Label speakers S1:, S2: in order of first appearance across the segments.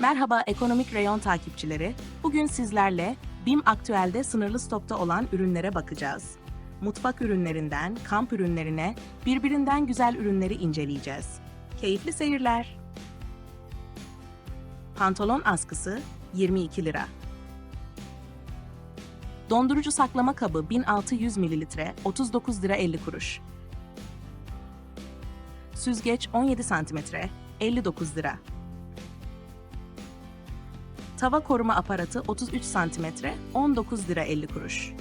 S1: Merhaba ekonomik reyon takipçileri. Bugün sizlerle BİM Aktüel'de sınırlı stokta olan ürünlere bakacağız. Mutfak ürünlerinden kamp ürünlerine birbirinden güzel ürünleri inceleyeceğiz. Keyifli seyirler. Pantolon askısı 22 lira. Dondurucu saklama kabı 1600 ml 39 lira 50 kuruş. Süzgeç 17 cm 59 lira. Tava koruma aparatı 33 cm 19 lira 50 kuruş.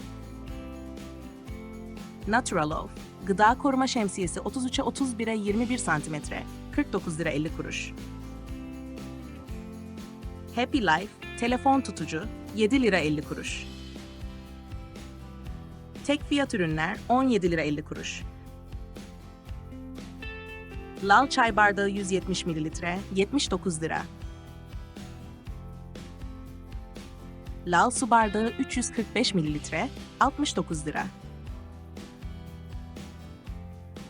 S1: Natural Gıda koruma şemsiyesi 33'e 31'e 21 cm 49 lira 50 kuruş. Happy Life telefon tutucu 7 lira 50 kuruş. Tek fiyat ürünler 17 lira 50 kuruş. Lal çay bardağı 170 ml 79 lira. Lal su bardağı 345 ml 69 lira.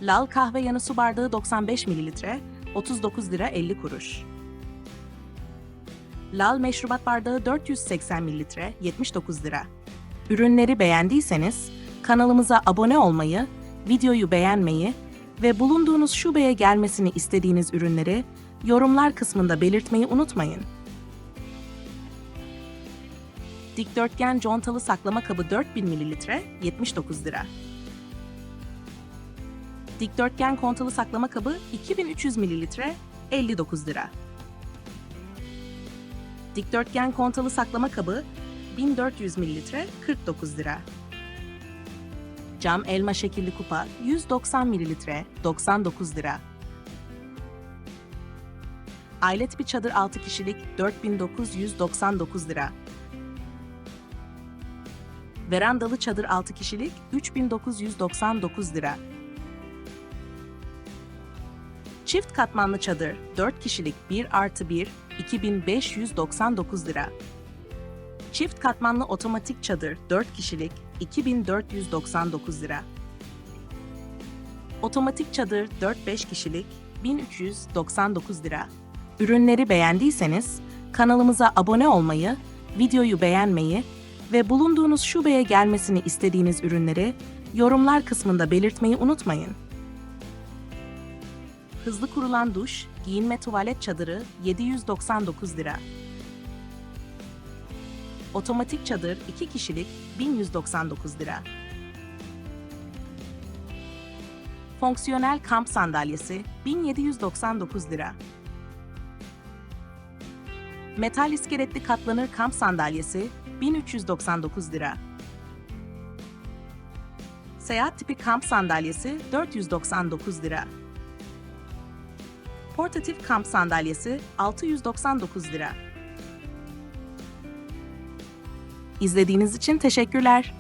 S1: Lal kahve yanı su bardağı 95 ml 39 lira 50 kuruş. Lal meşrubat bardağı 480 ml 79 lira. Ürünleri beğendiyseniz kanalımıza abone olmayı, videoyu beğenmeyi ve bulunduğunuz şubeye gelmesini istediğiniz ürünleri yorumlar kısmında belirtmeyi unutmayın. Dikdörtgen contalı saklama kabı 4000 ml 79 lira. Dikdörtgen kontalı saklama kabı 2300 ml 59 lira. Dikdörtgen kontalı saklama kabı 1400 ml 49 lira. Cam elma şekilli kupa 190 ml 99 lira. Ailet bir çadır 6 kişilik 4999 lira. Verandalı çadır 6 kişilik 3999 lira. Çift katmanlı çadır 4 kişilik 1 artı 1 2599 lira. Çift katmanlı otomatik çadır 4 kişilik 2499 lira. Otomatik çadır 4-5 kişilik 1399 lira. Ürünleri beğendiyseniz kanalımıza abone olmayı, videoyu beğenmeyi ve bulunduğunuz şubeye gelmesini istediğiniz ürünleri yorumlar kısmında belirtmeyi unutmayın. Hızlı kurulan duş, giyinme tuvalet çadırı 799 lira. Otomatik çadır 2 kişilik 1199 lira. Fonksiyonel kamp sandalyesi 1799 lira. Metal iskeletli katlanır kamp sandalyesi 1399 lira. Seyahat tipi kamp sandalyesi 499 lira. Portatif kamp sandalyesi 699 lira. İzlediğiniz için teşekkürler.